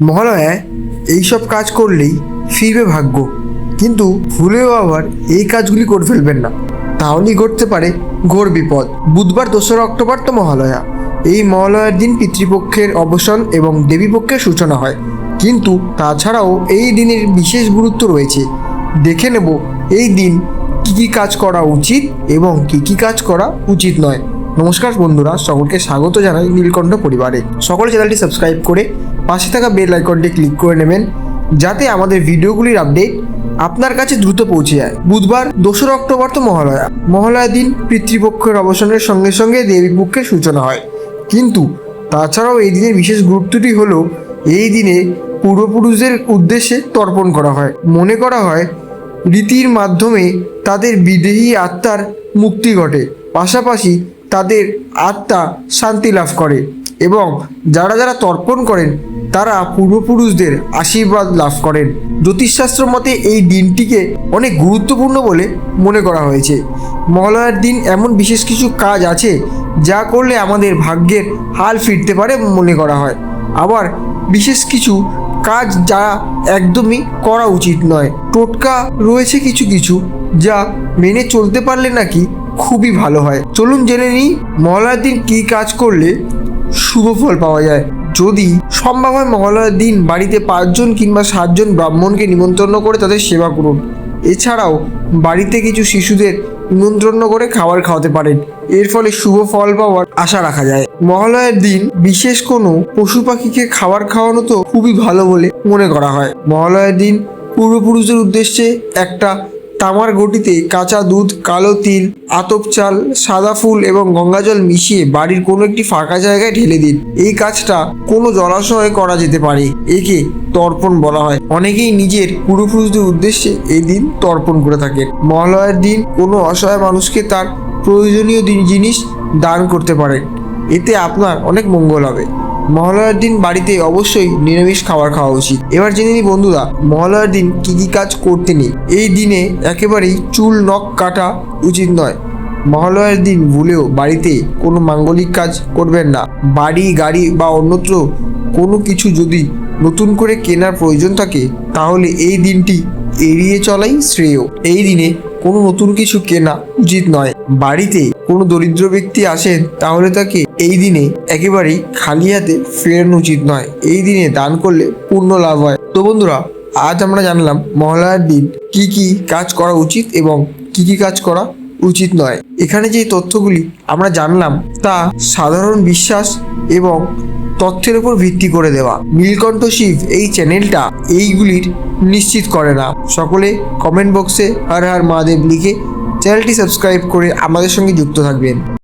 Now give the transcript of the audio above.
মহালয়ায় এইসব কাজ করলেই ফিরবে ভাগ্য। কিন্তু ভুলেও আবার এই কাজগুলি করে ফেলবেন না। তাহলেই ঘটতে পারে ঘোর বিপদ। বুধবার, দোসরা অক্টোবর তো মহালয়া। এই মহালয়ার দিন পিতৃপক্ষের অবসান এবং দেবীপক্ষের সূচনা হয়। কিন্তু তাছাড়াও এই দিনের বিশেষ গুরুত্ব রয়েছে। দেখে নেব এই দিন কী কী কাজ করা উচিত এবং কী কী কাজ করা উচিত নয়। নমস্কার বন্ধুরা, সকলকে স্বাগত জানাই নীলকণ্ঠ পরিবারে। সকলে চ্যানেলটি সাবস্ক্রাইব করে পাশে থাকা বেল আইকনটি ক্লিক করে নেবেন, যাতে আমাদের ভিডিওগুলির আপডেট আপনার কাছে দ্রুত পৌঁছে যায়। বুধবার দোসরা অক্টোবর তো মহালয়া। মহালয়ার দিন পিতৃপক্ষের অবসানের সঙ্গে সঙ্গে দেবীপক্ষের সূচনা হয়। কিন্তু তাছাড়াও এই দিনের বিশেষ গুরুত্বটি হলো, এই দিনে পূর্বপুরুষদের উদ্দেশ্যে তর্পণ করা হয়। মনে করা হয়, রীতির মাধ্যমে তাদের বিদেহী আত্মার মুক্তি ঘটে। পাশাপাশি তাদের আত্মা শান্তি লাভ করে। এবং যারা যারা তর্পণ করেন, তারা পূর্বপুরুষদের আশীর্বাদ লাভ করেন। জ্যোতিষশাস্ত্র মতে এই দিনটিকে অনেক গুরুত্বপূর্ণ বলে মনে করা হয়েছে। মহালয়ার দিন এমন বিশেষ কিছু কাজ আছে, যা করলে আমাদের ভাগ্যের হাল ফিরতে পারে মনে করা হয়। আবার বিশেষ কিছু কাজ যা একদমই করা উচিত নয়। টোটকা রয়েছে কিছু কিছু, যা মেনে চলতে পারলে নাকি খুবই ভালো হয়। চলুন জেনে নিই মহালয়ার দিন কী কাজ করলে শুভ ফল পাওয়া যায়। যদি সম্ভব হয় মহালয়ার দিন বাড়িতে পাঁচজন কিংবা সাতজন ব্রাহ্মণকে নিমন্ত্রণ করে তাদের সেবা করুন। এছাড়াও বাড়িতে কিছু শিশুদের নিমন্ত্রণ করে খাবার খাওয়াতে পারেন। এর ফলে শুভ ফল পাওয়ার আশা রাখা যায়। মহালয়ার দিন বিশেষ কোনো পশু পাখিকে খাবার খাওয়ানো তো খুবই ভালো বলে মনে করা হয়। মহালয়ার দিন পূর্বপুরুষদের উদ্দেশ্যে একটা তামার ঘটিতে কাঁচা দুধ, কালো তিল, আতপ চাল, সাদা ফুল এবং গঙ্গাজল মিশিয়ে বাড়ির কোনো একটি ফাঁকা জায়গায় ঢেলে দিন। এই কাজটা কোনো জলাশয়ে করা যেতে পারে, একে তর্পণ বলা হয়। অনেকেই নিজের পূর্বপুরুষদের উদ্দেশ্যে এই দিন তর্পণ করে থাকেন। মহালয়ার দিন কোনো অসহায় মানুষকে তার প্রয়োজনীয় জিনিস দান করতে পারেন। এতে আপনার অনেক মঙ্গল হবে। মহালয়ার দিন বাড়িতে অবশ্যই নিরামিষ খাবার খাওয়া উচিত। এবার জেনে নিই বন্ধুরা মহালয়ার দিন কি কি কাজ করতে নেই? এই দিনে একেবারেই চুল নখ কাটা উচিত নয়। মহালয়ার দিন ভুলেও বাড়িতে কোনো মাঙ্গলিক কাজ করবেন না। বাড়ি, গাড়ি বা অন্যত্র কোনো কিছু যদি নতুন করে কেনার প্রয়োজন থাকে, তাহলে এই দিনটি এড়িয়ে চলাই শ্রেয়। এই দিনে কোনো নতুন কিছু কেনা উচিত নয়। বাড়িতে কোনো দরিদ্র ব্যক্তি আসেন তাহলে তাকে এই দিনে একেবারেই খালি হাতে ফেরানো উচিত নয়। এই দিনে দান করলে পূর্ণ লাভ হয়। তো বন্ধুরা, আজ আমরা জানলাম মহালয়ার দিন কি কি কাজ করা উচিত এবং কি কি কাজ করা উচিত নয়। এখানে যে তথ্যগুলি আমরা জানলাম তা সাধারণ বিশ্বাস এবং তথ্যের উপর ভিত্তি করে দেওয়া। নীলকণ্ঠ শিব এই চ্যানেলটা এইগুলির নিশ্চিত করে না। সকলে কমেন্ট বক্সে হর হর মহাদেব লিখে চ্যানেলটি সাবস্ক্রাইব করে আমাদের সঙ্গে যুক্ত থাকবেন।